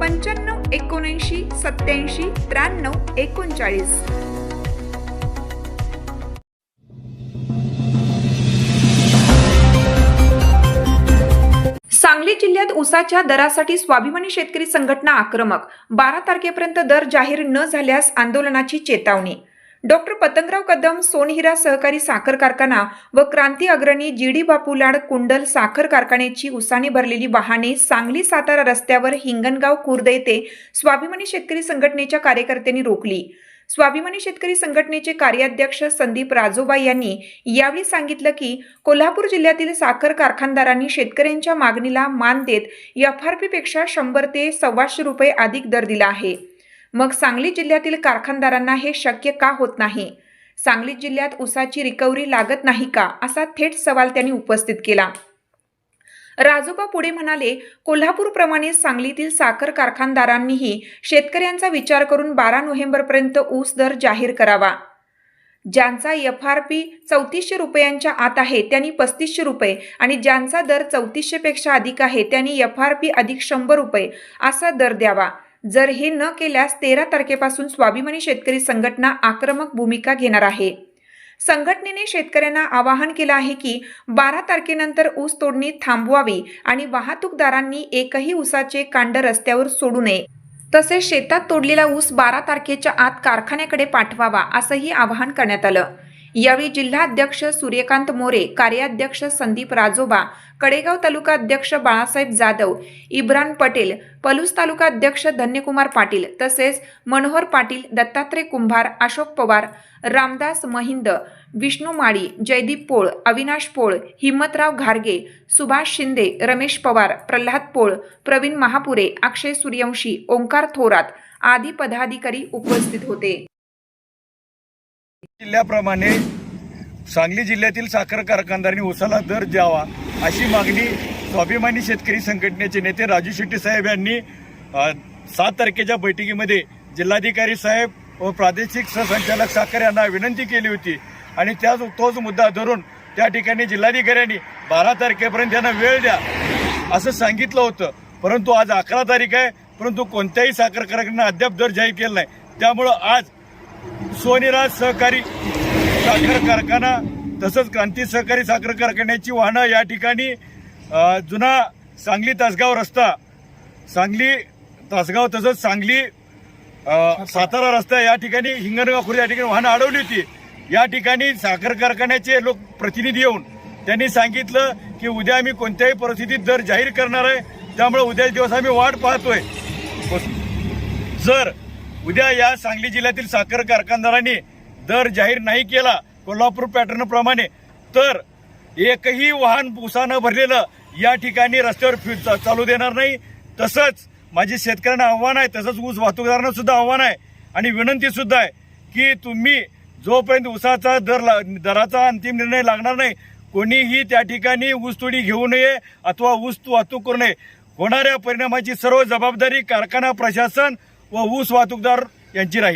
पंच्याण्णव एकोणऐंशी सत्याऐंशी त्र्याण्णव एकोणचाळीस. सांगली जिल्ह्यात ऊसाच्या दरासाठी स्वाभिमानी शेतकरी संघटना आक्रमक. बारा तारखेपर्यंत दर जाहीर न झाल्यास आंदोलनाची चेतावणी. डॉक्टर पतंगराव कदम सोनहिरा सहकारी साखर कारखाना व क्रांती अग्रणी जी डी बापूलाड कुंडल साखर कारखान्याची उसाने भरलेली वाहने सांगली सातारा रस्त्यावर हिंगणगाव खुर्द येथे स्वाभिमानी शेतकरी संघटनेच्या कार्यकर्त्यांनी रोखली. स्वाभिमानी शेतकरी संघटनेचे कार्याध्यक्ष संदीप राजोबा यांनी यावेळी सांगितलं की कोल्हापूर जिल्ह्यातील साखर कारखानदारांनी शेतकऱ्यांच्या मागणीला मान देत एफ आर पीपेक्षा शंभर ते सव्वाशे रुपये अधिक दर दिला आहे. मग सांगली जिल्ह्यातील कारखानदारांना हे शक्य का होत नाही? सांगली जिल्ह्यात ऊसाची रिकव्हरी लागत नाही का? असा थेट सवाल त्यांनी उपस्थित केला. राजोबा पुढे म्हणाले कोल्हापूरप्रमाणे सांगलीतील साखर कारखानदारांनीही शेतकऱ्यांचा विचार करून बारा नोव्हेंबरपर्यंत ऊस दर जाहीर करावा. ज्यांचा एफ आर पी चौतीसशे रुपयांच्या आत आहे त्यांनी पस्तीसशे रुपये आणि ज्यांचा दर चौतीसशेपेक्षा अधिक आहे त्यांनी एफ आर पी अधिक शंभर रुपये असा दर द्यावा. जर हे न केल्यास तेरा तारखेपासून स्वाभिमानी शेतकरी संघटना आक्रमक भूमिका घेणार आहे. संघटनेने शेतकऱ्यांना आवाहन केलं आहे की बारा तारखेनंतर ऊस तोडणी थांबवावी आणि वाहतूकदारांनी एकही ऊसाचे कांड रस्त्यावर सोडू नये. तसेच शेतात तोडलेला ऊस बारा तारखेच्या आत कारखान्याकडे पाठवावा असंही आवाहन करण्यात आलं. यावेळी जिल्हाध्यक्ष सूर्यकांत मोरे कार्याध्यक्ष संदीप राजोबा कडेगाव तालुका अध्यक्ष बाळासाहेब जाधव इब्रान पटेल पलूस तालुका अध्यक्ष धन्यकुमार पाटील तसेच मनोहर पाटील दत्तात्रय कुंभार अशोक पवार रामदास महिंद विष्णू माळी जयदीप पोळ अविनाश पोळ हिम्मतराव घारगे सुभाष शिंदे रमेश पवार प्रल्हाद पोळ प्रवीण महापुरे अक्षय सूर्यवंशी ओंकार थोरात आदी पदाधिकारी उपस्थित होते. जिल्ह्याप्रमाणे सांगली जिल्ह्यातील साखर कारखानदारांनी उसाला दर द्यावा अशी मागणी स्वाभिमानी शेतकरी संघटनेचे नेते राजू शेट्टी साहेब यांनी सात तारखेच्या बैठकीमध्ये जिल्हाधिकारी साहेब व प्रादेशिक सहसंचालक साखर यांना विनंती केली होती. आणि त्याच तोच मुद्दा धरून त्या ठिकाणी जिल्हाधिकाऱ्यांनी बारा तारखेपर्यंत यांना वेळ द्या असं सांगितलं होतं. परंतु आज अकरा तारीख आहे परंतु कोणत्याही साखर कारखान्यानं अद्याप दर जाहीर केला नाही. त्यामुळं आज सोनीराज सहकारी साखर कारखाना तसंच क्रांती सहकारी साखर कारखान्याची वाहनं या ठिकाणी जुना सांगली तासगाव रस्ता सांगली तासगाव तसंच सांगली सातारा रस्ता या ठिकाणी हिंगणगाव खुर्द या ठिकाणी वाहनं अडवली होती. या ठिकाणी साखर कारखान्याचे लोक प्रतिनिधी येऊन त्यांनी सांगितलं की उद्या आम्ही कोणत्याही परिस्थितीत दर जाहीर करणार आहे त्यामुळे उद्या दिवस आम्ही वाट पाहतोय. जर उद्या या सांगली जिल्ह्यातील साखर कारखानदारांनी दर जाहीर नाही केला कोल्हापूर पॅटर्न प्रमाणे तर एकही वाहन उसानं भरलेलं या ठिकाणी रस्त्यावर चा- चालू देणार नाही. तसंच माझी शेतकऱ्यांना आव्हान आहे तसंच ऊस वाहतूकदारांना सुद्धा आव्हान आहे. आणि विनंती सुद्धा आहे की तुम्ही जोपर्यंत ऊसाचा दर ला- दराचा अंतिम निर्णय लागणार नाही कोणीही त्या ठिकाणी ऊसतोडी घेऊ नये अथवा ऊस वाहतूक करू नये. होणाऱ्या परिणामाची सर्व जबाबदारी कारखाना प्रशासन व ऊस वाहतूकदार यांची राहील